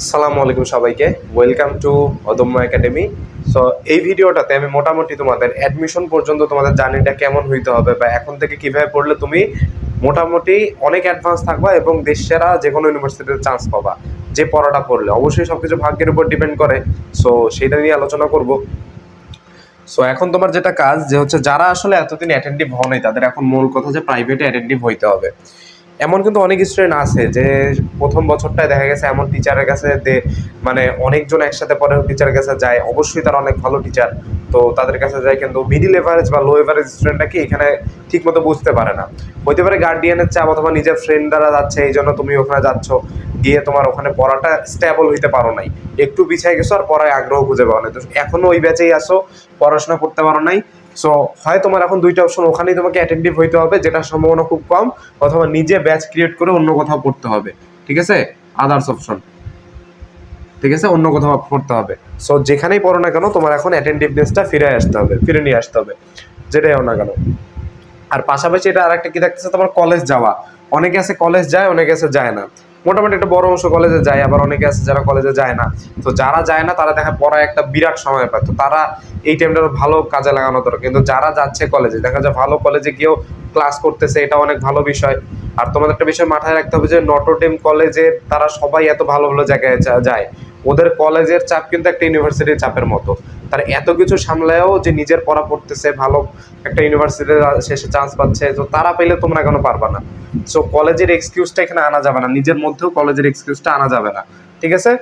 আসসালামু আলাইকুম সবাইকে। Welcome to Adomya academy so এই ভিডিওটাতে আমি মোটামুটি তোমাদের অ্যাডমিশন পর্যন্ত তোমাদের জার্নিটা কেমন হইতে হবে বা এখন থেকে কীভাবে পড়লে তুমি মোটামুটি অনেক অ্যাডভান্স থাকবা এবং দেশ সেরা যে কোনো ইউনিভার্সিটিতে চান্স পাবা যে পড়াটা পড়লে। অবশ্যই সব কিছু ভাগ্যের উপর ডিপেন্ড করে। সো সেটা নিয়ে আলোচনা করব। সো এখন তোমার যেটা কাজ যে হচ্ছে যারা আসলে এতদিন অ্যাটেন্টিভ হও নাই, তাদের এখন মূল কথা যে প্রাইভেটে অ্যাটেন্টিভ হইতে হবে। এমন কিন্তু অনেক স্টুডেন্ট আছে যে প্রথম বছরটায় দেখা গেছে এমন টিচারের কাছে দে মানে অনেকজন একসাথে পরে টিচারের কাছে যায়। অবশ্যই তারা অনেক ভালো টিচার তো তাদের কাছে যায় কিন্তু মিডিল এভারেজ বা লো এভারেজ স্টুডেন্টটা কি এখানে ঠিক মতো বুঝতে পারে না। হইতে পারে গার্ডিয়ানের চাপ অথবা নিজের ফ্রেন্ড দ্বারা যাচ্ছে এই জন্য তুমি ওখানে যাচ্ছ, গিয়ে তোমার ওখানে পড়াটা স্টেবল হইতে পারো নাই। একটু পিছিয়ে গেছো আর পড়ায় আগ্রহ খুঁজে পাও না তো এখনও ওই ব্যাচেই আসো পড়াশোনা করতে পারো নাই। সো হয় তোমার এখন দুইটা অপশন ওখানেই তোমাকে অ্যাটেন্টিভ হইতে হবে যেটা সম্ভাবনা খুব কম, অথবা নিজে ব্যাচ ক্রিয়েট করে অন্য কোথাও পড়তে হবে, ঠিক আছে? আদার্স অপশন ঠিক আছে? অন্য কোথাও পড়তে হবে। সো যেখানেই পড়ো না কেন, তোমার এখন অ্যাটেন্টিভনেসটা ফিরে আসতে হবে, ফিরে নিয়ে আসতে হবে, যেটাই হোক না কেন। আর পাশাপাশি এটা আরেকটা কি দেখতেছে তোমার কলেজ যাওয়া। অনেকে আছে কলেজ যায়, অনেকে আছে যায় না। মোটামুটি একটা বড় অংশ কলেজে যায়, আবার অনেকে আছে যারা কলেজে যায় না। তো যারা যায় না, তারা দেখা পড়ায় একটা বিরাট সময় পায়। তো তারা এই টাইমটা ভালো কাজে লাগানো দরকার। কিন্তু যারা যাচ্ছে কলেজে দেখা যায় ভালো কলেজে গিয়েও ক্লাস করতেছে, এটা অনেক ভালো বিষয়। আর তোমাদের একটা বিষয় মাথায় রাখতে হবে যে নটরডেম কলেজে তারা সবাই এত ভালো ভালো জায়গায় যায়। ওদের কলেজের চাপ কিন্তু একটা ইউনিভার্সিটির চাপের মতো। তার এত কিছু সামলায়ও যে নিজের পড়া পড়তেছে, ভালো একটা ইউনিভার্সিটিতে শেষে চান্স পাচ্ছে, তো তারা পেলে তোমরা কেন পারবা না? সো কলেজের এক্সকিউজটা এখানে আনা যাবে না। নিজের মধ্যেও কলেজের এক্সকিউজটা আনা যাবে না। ঠিক আছে?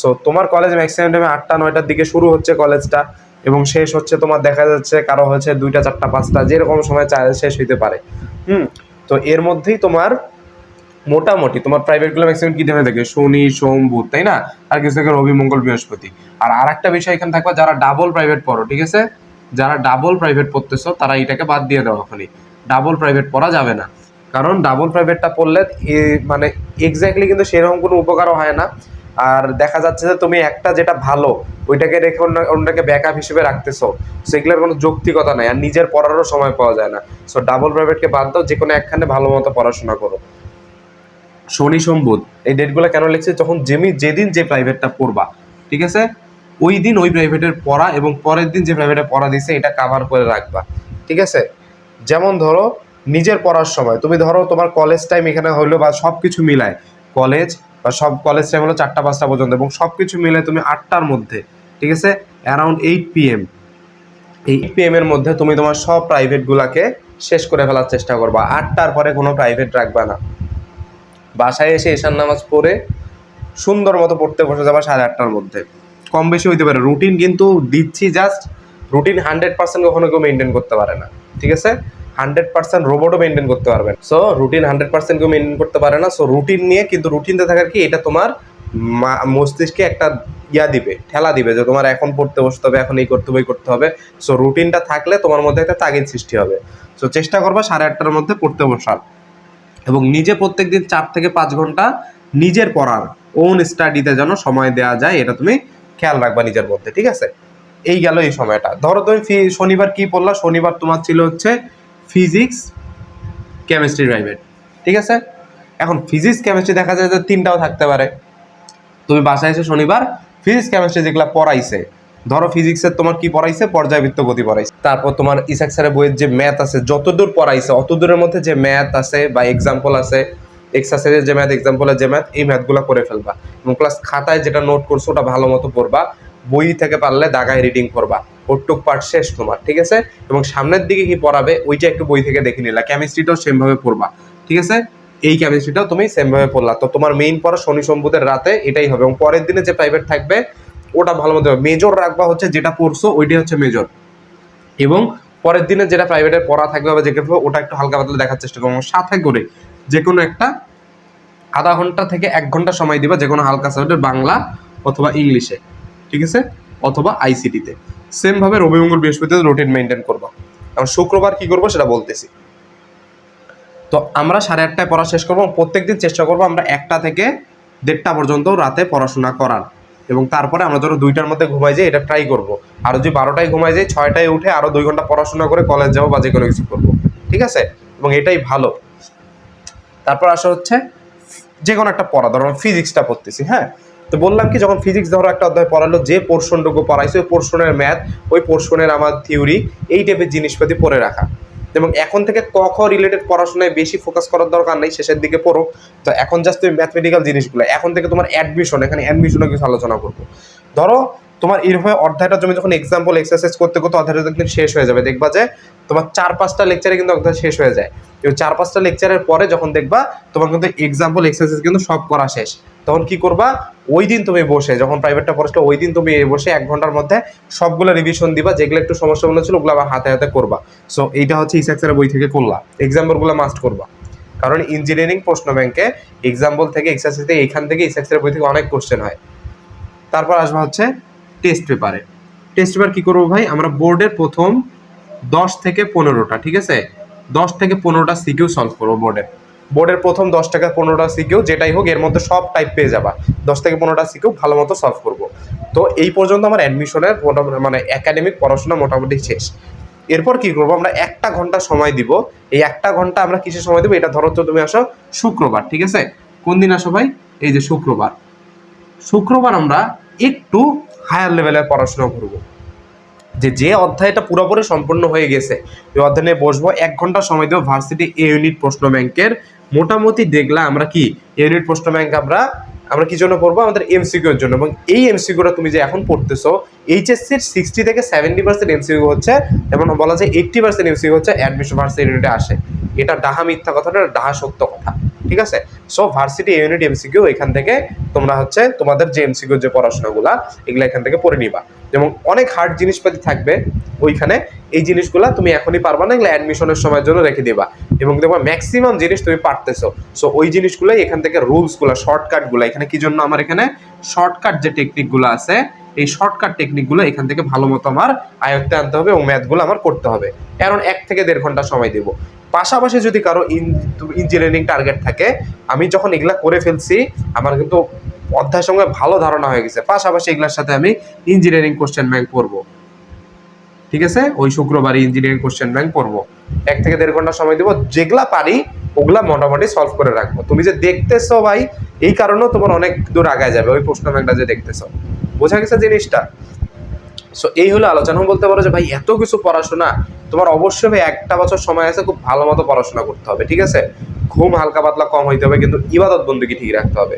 সো তোমার কলেজ ম্যাক্সিমাম টাইমে আটটা, নয়টার দিকে শুরু হচ্ছে কলেজটা এবং শেষ হচ্ছে তোমার দেখা যাচ্ছে কারও হচ্ছে দুইটা, চারটা, পাঁচটা, যেরকম সময় শেষ হইতে পারে। হুম? তো এর মধ্যেই তোমার মোটামুটি তোমার প্রাইভেটগুলো ম্যাক্সিমাম কি দেবে থাকে শনি, সোম, বুধ, তাই না? আর কিছু থাকে রবি, মঙ্গল, বৃহস্পতি। আর আর একটা বিষয় এখানে থাকবে, যারা ডাবল প্রাইভেট পড়ো, ঠিক আছে? যারা ডাবল প্রাইভেট পড়তেছো, তারা এটাকে বাদ দিয়ে দাও ওখানে ডাবল প্রাইভেট পড়া যাবে না। কারণ ডাবল প্রাইভেটটা পড়লে মানে এক্স্যাক্টলি কিন্তু সেরকম কোনো উপকারও হয় না। আর দেখা যাচ্ছে যে তুমি একটা যেটা ভালো, ওইটাকে রেখে অন্য অন্যটাকে ব্যাকআপ হিসেবে রাখতেছো, সেগুলোর কোনো যৌক্তিকতা নাই। আর নিজের পড়ারও সময় পাওয়া যায় না। সো ডাবল প্রাইভেটকে বাদ দাও যে কোনো একখানে ভালো মতো পড়াশোনা করো। শনি সম্বুধ, এই ডেটগুলো কেন লিখছে? যখন যেমি যেদিন যে প্রাইভেটটা পড়বা, ঠিক আছে? ওই দিন ওই প্রাইভেটের পড়া এবং পরের দিন যে প্রাইভেটে পড়া দিছে, এটা কাভার করে রাখবা, ঠিক আছে? যেমন ধরো, নিজের পড়ার সময়, তুমি ধরো তোমার কলেজ টাইম এখানে হলো বা সব কিছু মিলায় কলেজ বা সব কলেজ টাইম হলো চারটা, পাঁচটা পর্যন্ত এবং সব কিছু মিলে তুমি আটটার মধ্যে, ঠিক আছে? অ্যারাউন্ড এইট পিএম এই পিএম এর মধ্যে তুমি তোমার সব প্রাইভেটগুলোকে শেষ করে ফেলার চেষ্টা করবা, আটটার পরে কোনো প্রাইভেট রাখবা না। বাসায় এসে এশার নামাজ পড়ে সুন্দর মতো পড়তে বসে যাবা সাড়ে আটটার মধ্যে। কম বেশি হইতে পারে। রুটিন কিন্তু দিচ্ছি জাস্ট রুটিন হান্ড্রেড পার্সেন্ট কখনো কেউ মেনটেন করতে পারে না। ঠিক আছে? হান্ড্রেড পার্সেন্ট রোবটও মেনটেন করতে পারবে সো রুটিন হান্ড্রেড পার্সেন্ট কেউ মেনটেন করতে পারে না। সো রুটিন নিয়ে কিন্তু রুটিনতে থাকার কি? এটা তোমার মস্তিষ্কে একটা ইয়া দিবে, ঠেলা দিবে যে তোমার এখন পড়তে বসতে হবে, এখন এই করতে হবে করতে হবে। সো রুটিনটা থাকলে তোমার মধ্যে একটা তাগিদ সৃষ্টি হবে। সো চেষ্টা করবা সাড়ে আটটার মধ্যে পড়তে বসার। এবং নিজে প্রত্যেক দিন চার থেকে পাঁচ ঘণ্টা নিজের পড়ার ওন স্টাডিতে যেন সময় দেওয়া যায়, এটা তুমি খেয়াল রাখবা নিজের মধ্যে, ঠিক আছে? এই গেল এই সময়টা। ধরো তুমি ফি- শনিবার কি পড়লা? শনিবার তোমার ছিল হচ্ছে ফিজিক্স কেমিস্ট্রি প্রাইভেট ঠিক আছে? এখন ফিজিক্স কেমিস্ট্রি দেখা যায় যে তিনটাও থাকতে পারে। তুমি বাসায় এসে শনিবার ফিজিক্স কেমিস্ট্রি যেগুলো পড়াইছে ধরো ফিজিক্সের তোমার কি পড়াইছে? পর্যায়বৃত্ত গতি পড়াইছে। তারপর তোমার ইসাক স্যারের বইয়ের যে ম্যাথ আছে, যতদূর পড়াইছে, অতদূরের মধ্যে যে ম্যাথ আছে বা এক্সাম্পল আছে এক্সারসাইজের যে ম্যাথ এক্সাম্পলের যে ম্যাথ এই ম্যাথগুলো করে ফেলবা। এবং প্লাস খাতায় যেটা নোট করছ, ওটা ভালো মতো পড়বা। বই থেকে পারলে দাগায় রিডিং করবা। ওটুক পার্ট শেষ তোমার, ঠিক আছে? এবং সামনের দিকে কি পড়াবে, ওইটা একটু বই থেকে দেখে নিলা। কেমিস্ট্রিটাও সেমভাবে পড়বা, ঠিক আছে? এই কেমিস্ট্রিটাও তুমি সেমভাবে পড়লা। তো তোমার মেইন পড়া শনি সম্বুদের রাতে এটাই হবে। এবং পরের দিনে যে প্রাইভেট থাকবে ওটা ভালো মতো মেজর রাখবা হচ্ছে যেটা পড়ছো ওইটাই হচ্ছে মেজর এবং পরের দিনে যেটা প্রাইভেটের পড়া থাকবে বা যেটা ওটা একটু হালকা পাতলা দেখার চেষ্টা করব। সাথে করে যে কোনো একটা আধা ঘণ্টা থেকে এক ঘণ্টা সময় দিবা যে কোনো হালকা সাবজেক্ট বাংলা অথবা ইংলিশে, ঠিক আছে? অথবা আইসিটিতে সেমভাবে রবি মঙ্গল বৃহস্পতিতে রুটিন মেনটেন করবা। এখন শুক্রবার কি করব সেটা বলতেছি। তো আমরা সাড়ে আটটায় পড়া শেষ করব প্রত্যেকদিন চেষ্টা করব আমরা একটা থেকে দেড়টা পর্যন্ত রাতে পড়াশোনা করার। এবং তারপরে আমরা ধরো দুইটার মধ্যে ঘুমাই যাই এটা ট্রাই করব। আর যদি বারোটায় ঘুমাই যাই ছয়টায় উঠে আরও দুই ঘণ্টা পড়াশোনা করে কলেজ যাব বা যে কোনো কিছু করব। ঠিক আছে? এবং এটাই ভালো। তারপর আসা হচ্ছে যে কোনো একটা পড়া। ধরো ফিজিক্সটা পড়তেছি হ্যাঁ? তো বললাম কি, যখন ফিজিক্স ধরো একটা অধ্যায় পড়ালো, যে পোর্শনটুকু পড়াইছে, ওই পোর্শনের ম্যাথ ওই পোর্শনের আমার থিওরি এই টাইপের জিনিসপাতি পড়ে রাখা। এবং এখন থেকে ক রিলেটেড পড়াশোনায় বেশি ফোকাস করার দরকার নেই, শেষের দিকে পড়ো। তো এখন জাস্ট তুমি ম্যাথমেটিক্যাল জিনিসগুলো, এখন থেকে তোমার অ্যাডমিশন এখানে অ্যাডমিশনে কিছু আলোচনা করব। ধরো, তোমার এইভাবে অধ্যায়টা তুমি যখন এক্সাম্পল এক্সারসাইজ করতে করতে অধ্যায়টা একদিন শেষ হয়ে যাবে, দেখবা যে তোমার চার পাঁচটা লেকচারে কিন্তু অধ্যায় শেষ হয়ে যায়। এবং চার পাঁচটা লেকচারের পরে যখন দেখবা, তোমার কিন্তু এক্সাম্পল এক্সারসাইজ কিন্তু সব করা শেষ। তখন কি করবা? ওই দিন তুমি বসে, যখন প্রাইভেটটা পড়াশোনা ওই দিন তুমি বসে এক ঘণ্টার মধ্যে সবগুলো রিভিশন দিবা, যেগুলো একটু সমস্যা মনে ছিল, ওগুলো আবার হাতে হাতে করবা। সো এইটা হচ্ছে ইসাক্সের বই থেকে করলা। এক্সাম্পলগুলো মাস্ট করবা। কারণ ইঞ্জিনিয়ারিং প্রশ্ন ব্যাংকে এক্সাম্পল থেকে এক্সারসাইজ থেকে, এইখান থেকে ইসাক্সের বই থেকে অনেক কোশ্চেন হয়। তারপর আসবা হচ্ছে টেস্ট পেপারে টেস্ট পেপার কি করব ভাই? আমরা বোর্ডের প্রথম দশ থেকে পনেরোটা, ঠিক আছে? দশ থেকে পনেরোটা সিকিউ সলভ করব বোর্ডের বোর্ডের প্রথম দশ থেকে পনেরোটা সিকিউ যেটাই হোক, এর মধ্যে সব টাইপ পেয়ে যাবা। দশ থেকে পনেরোটা সিকিউ ভালো মতো সলভ করব। তো এই পর্যন্ত আমার অ্যাডমিশনের মোটামুটি মানে একাডেমিক পড়াশোনা মোটামুটি শেষ। এরপর কি করব? আমরা একটা ঘণ্টা সময় দিব। এই একটা ঘণ্টা আমরা কিসের সময় দেবো? এটা ধরো তো তুমি আসো, শুক্রবার, ঠিক আছে? কোন দিন আসো ভাই? এই যে শুক্রবার। শুক্রবার আমরা একটু হায়ার লেভেলের পড়াশোনা করব। যে যে অধ্যায়টা পুরোপুরি সম্পূর্ণ হয়ে গেছে ওই অধ্যায় নিয়ে বসবো। এক ঘণ্টা সময় দেবো ভার্সিটি এ ইউনিট প্রশ্ন ব্যাংকের। মোটামুটি দেখলাম আমরা কি ইউনিট প্রশ্ন ব্যাংক আমরা আমরা কি জন্য পড়ব? আমাদের এমসিকিউ এর জন্য। এবং এই এমসিকিউটা তুমি যে এখন পড়তেছো এইচএসসির সিক্সটি থেকে সেভেন্টি পার্সেন্ট এমসিকিউ হচ্ছে, এবং বলা যায় এইট্টি পার্সেন্ট এমসিকিউ হচ্ছে অ্যাডমিশন ভার্সিটি ইউনিটে আসে। এটা ডাহা মিথ্যা কথাটা এটা ডাহা সত্য কথা। ঠিক আছে? সো ভার্সিটি ইউনিট এমসিকিউ এখান থেকে তোমরা হচ্ছে তোমাদের যে এমসিকিউ যে পড়াশোনাগুলা, এগুলো এখান থেকে পড়ে নিবা। এবং অনেক হার্ড জিনিসপাতি থাকবে ওইখানে। এই জিনিসগুলা তুমি এখনই পারবা না, এগুলো অ্যাডমিশনের সময়ের জন্য রেখে দিবা। এবং দেখবা ম্যাক্সিমাম জিনিস তুমি পারতেছো। সো ওই জিনিসগুলোই এখান থেকে রুলসগুলো শর্টকাটগুলো এখানে কি জন্য আমার এখানে শর্টকাট যে টেকনিকগুলো আছে, এই শর্টকাট টেকনিকগুলো এখান থেকে ভালো মতো আমার আয়ত্তে আনতে হবে এবং ম্যাথগুলো আমার করতে হবে। কারণ এক থেকে দেড় ঘণ্টা সময় দেবো। পাশাপাশি যদি কারও ইঞ্জিনিয়ারিং টার্গেট থাকে, আমি যখন এগুলা করে ফেলছি, আমার কিন্তু অধ্যায়ের সঙ্গে ভালো ধারণা হয়ে গেছে। পাশাপাশি এগুলোর সাথে আমি ইঞ্জিনিয়ারিং কোশ্চেন ব্যাংক পড়ব। ঠিক আছে? ওই শুক্রবারই ইঞ্জিনিয়ারিং কোশ্চেন ব্যাংক পড়ব। এক থেকে দেড় ঘণ্টা সময় দেবো। যেগুলা পারি, ওগুলা মোটামুটি সলভ করে রাখব। তুমি যে দেখতেছো ভাই, এই কারণেও তোমার অনেক দূর আগায় যাবে। ওই প্রশ্ন ব্যাংকটা যে দেখতেছো। বোঝা গেছে জিনিসটা? সো এই হলো আলোচনা। বলতে পারো যে ভাই, এত কিছু পড়াশোনা, তোমার অবশ্যই একটা বছর সময় আছে, খুব ভালো মতো পড়াশোনা করতে হবে। ঠিক আছে? ঘুম হালকা পাতলা কম হইতে হবে, কিন্তু ইবাদত বন্দুকি ঠিক রাখতে হবে।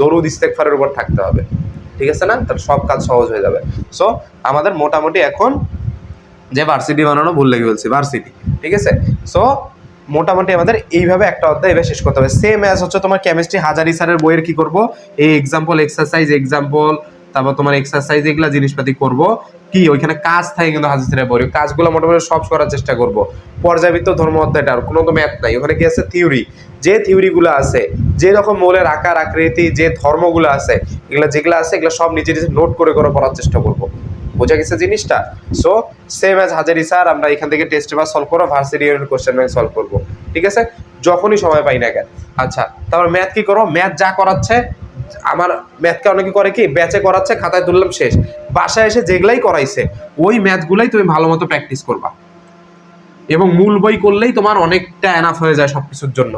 দরুদ ইস্তেকফারের উপর থাকতে হবে। ঠিক আছে না? তার সব কাজ সহজ হয়ে যাবে। সো আমাদের মোটামুটি এখন যে ভার্সিটি বানানো ভুল লেগে বলছি ভার্সিটি ঠিক আছে? সো মোটামুটি আমাদের এইভাবে একটা অধ্যায় এবার শেষ করতে হবে। সেম অ্যাজ হচ্ছে তোমার কেমিস্ট্রি হাজারি স্যারের বইয়ের কি করব? এই এক্সাম্পল এক্সারসাইজ এক্সাম্পল তারপর তোমার এক্সারসাইজ এগুলো জিনিসপাতি করব। কি? ওইখানে কাজ থাকে কিন্তু স্যারের বই কাজগুলো মোটামুটি সব করার চেষ্টা করব। পর্যাবৃত্ত ধর্ম অধ্যায়টা আর কোনো তো ম্যাথ নাই। ওখানে কি আছে? থিওরি যে থিওরিগুলো আছে, যে রকম মৌলের আকার, আকৃতি, যে ধর্মগুলো আছে, এগুলো যেগুলো আছে, এগুলো সব নিজে নিজে নোট করে করে পড়ার চেষ্টা করব। বোঝা গেছে জিনিসটা? So same as Hazari sir আমরা এখান থেকে টেস্ট পেপার সলভ করব ভার্সিটি কোশ্চেন ব্যাংক সলভ করব। ঠিক আছে? যখনই সময় পাই না কেন। আচ্ছা তারপর ম্যাথ কি করো? ম্যাথ যা করাচ্ছে, আমার ম্যাথকে অনেকে করে কি? ব্যাচে করাচ্ছে, খাতায় তুললাম, শেষ। বাসায় এসে যেগুলাই করাইছে, ওই ম্যাথগুলাই তুমি ভালো মতো প্র্যাকটিস করবা। এবং মূল বই করলেই তোমার অনেকটা এনাফ হয়ে যায় সব কিছুর জন্য।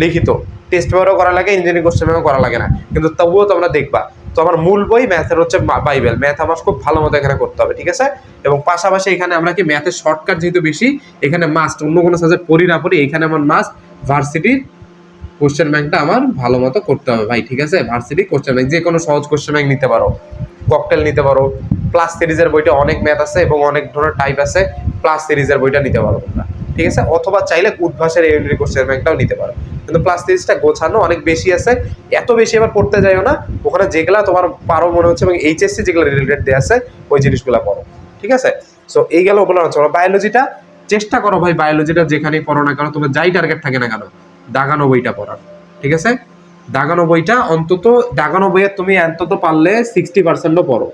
লিখিত। টেস্ট পেপারও করা লাগে ইঞ্জিনিয়ারিং কোশ্চেন ব্যাংকও করা লাগে না। কিন্তু তবুও তোমরা দেখবা, তো আমার মূল বই ম্যাথের হচ্ছে বাইবেল ম্যাথ আমার খুব ভালো মতো এখানে করতে হবে, ঠিক আছে? এবং পাশাপাশি এখানে আমরা কি ম্যাথের শর্টকাট যেহেতু বেশি, এখানে মাস্ট অন্য কোনো সাবজেক্ট পড়ি না পড়ি, এখানে আমার মাস্ট ভার্সিটির কোশ্চেন ব্যাংকটা আমার ভালো মতো করতে হবে ভাই, ঠিক আছে? ভার্সিটি কোশ্চেন ব্যাংক যে কোনো সহজ কোশ্চেন ব্যাংক নিতে পারো। ককটেল নিতে পারো। প্লাস সিরিজের বইটা অনেক ম্যাথ আছে এবং অনেক ধরনের টাইপ আছে। প্লাস সিরিজের বইটা নিতে পারো তোমরা, ঠিক আছে? অথবা চাইলে উদ্ভাসের ইউনিট কোশ্চেন ব্যাংকটাও নিতে পারো। কিন্তু প্লাস সিরিজটা গোছানো অনেক বেশি আছে। এত বেশি আবার পড়তে যাইও না। ওখানে যেগুলা তোমার পারো মনে হচ্ছে এবং এইচএসসি যেগুলো রিলেটেড দেওয়া আছে, ওই জিনিসগুলো পড়ো, ঠিক আছে? সো এই গেল বলে হচ্ছে বায়োলজিটা চেষ্টা করো ভাই বায়োলজিটা যেখানেই পড়ো না কেন, তোমার যাই টার্গেট থাকে না কেন দাগানো বইটা পড়ার, ঠিক আছে? দাগানো বইটা অন্তত দাগানো বইয়ে তুমি অন্তত পারলে সিক্সটি পার্সেন্টও পড়ো।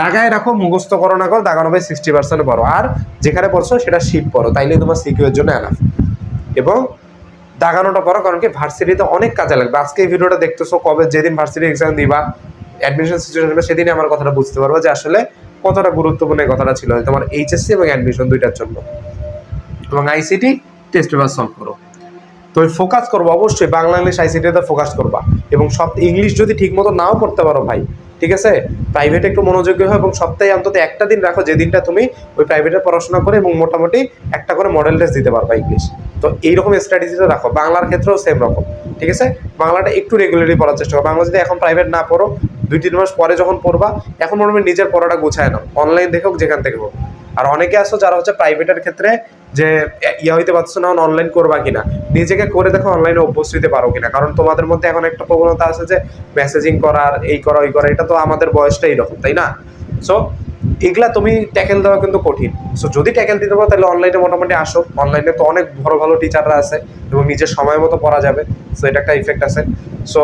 দাগায় রাখো, মুখস্থ করো না করো দাগানো বই সিক্সটি পার্সেন্ট পড়ো। আর যেখানে পড়ছো, সেটা শিট পড়ো, তাইলে তোমার সিকিউর জন্য এনাফ এবং দাগানোটা পড়ো, কারণ কি ভার্সিটিতে অনেক কাজে লাগবে। আজকে এই ভিডিওটা দেখতেছো, কবে যেদিন ভার্সিটি এক্সাম দিবা অ্যাডমিশন সিচুয়েশন হবে সেদিনই আমার কথাটা বুঝতে পারব যে আসলে কতটা গুরুত্বপূর্ণ এই কথাটা ছিল, তোমার এইচএসসি এবং অ্যাডমিশন দুইটার জন্য। এবং আইসিটি টেস্ট পেপার সলভ করো। তুমি ফোকাস করব, অবশ্যই বাংলা, ইংলিশ আইসিটিতে ফোকাস করবা। এবং সব ইংলিশ যদি ঠিক মতো নাও করতে পারো ভাই, ঠিক আছে? প্রাইভেটে একটু মনোযোগী হয় এবং সপ্তাহে অন্তত একটা দিন রাখো যে দিনটা তুমি ওই প্রাইভেটে পড়াশোনা করে এবং মোটামুটি একটা করে মডেল টেস্ট দিতে পারবা ইংলিশ তো এইরকম স্ট্র্যাটেজিটা রাখো, বাংলার ক্ষেত্রেও সেম রকম, ঠিক আছে? বাংলাটা একটু রেগুলারলি পড়ার চেষ্টা করো। বাংলা যদি এখন প্রাইভেট না পড়ো, দুই তিন মাস পরে যখন পড়বা, এখন হয় নিজের পড়াটা গুছায় নাও। অনলাইন দেখো যেখান থেকে হোক। আর অনেকে আসো যারা হচ্ছে প্রাইভেটের ক্ষেত্রে যে ইয়া হইতে পারছ না অনলাইন করবা কিনা? নিজেকে করে দেখো অনলাইনে অভ্যস্ত হইতে পারো কিনা। কারণ তোমাদের মধ্যে এখন একটা প্রবণতা আছে যে মেসেজিং করার, এই করা, ওই করা, এটা তো আমাদের বয়সটা এইরকম তাই না? সো এগুলা তুমি ট্যাকেল দেওয়া কিন্তু কঠিন। সো যদি ট্যাকেল দিতে পারো, তাহলে অনলাইনে মোটামুটি আসো। অনলাইনে তো অনেক ভালো ভালো টিচাররা আছে, এবং নিজের সময় মতো পড়া যাবে। সো এটা একটা ইফেক্ট আছে। সো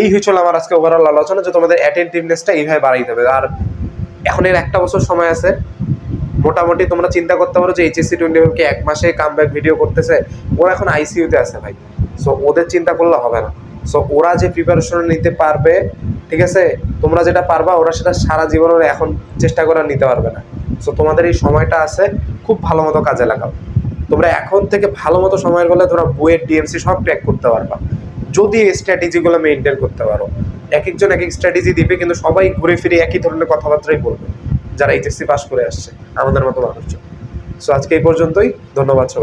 এই হয়েছিল আমার আজকে ওভারঅল আলোচনা যে, তোমাদের অ্যাটেন্টিভনেসটা এইভাবে বাড়াই দেবে আর এখন এর একটা বছর সময় আছে মোটামুটি তোমরা চিন্তা করতে পারো যে এইচএসসি টোয়েন্টি ফাইভকে এক মাসে কামব্যাক ভিডিও করতেছে? ওরা এখন আইসিইউতে আছে ভাই। সো ওদের চিন্তা করলে হবে না। সো ওরা যে প্রিপারেশন নিতে পারবে, ঠিক আছে? তোমরা যেটা পারবা, ওরা সেটা সারা জীবনের এখন চেষ্টা করে নিতে পারবে না। সো তোমাদের এই সময়টা আছে, খুব ভালো মতো কাজে লাগাও। তোমরা এখন থেকে ভালো মতো সময়ের বলে তোমরা বইয়ের ডিএমসি সব ট্র্যাক করতে পারবা। যদি এই স্ট্র্যাটেজিগুলো মেনটেন করতে পারো। এক একজন এক এক স্ট্র্যাটেজি দিবে, কিন্তু সবাই ঘুরে ফিরে একই ধরনের কথাবার্তাই বলবে। যারা এইচএসসি পাস করে আসছে আমাদের মতো মানুষজন। সো আজকে এই পর্যন্তই। ধন্যবাদ সবাই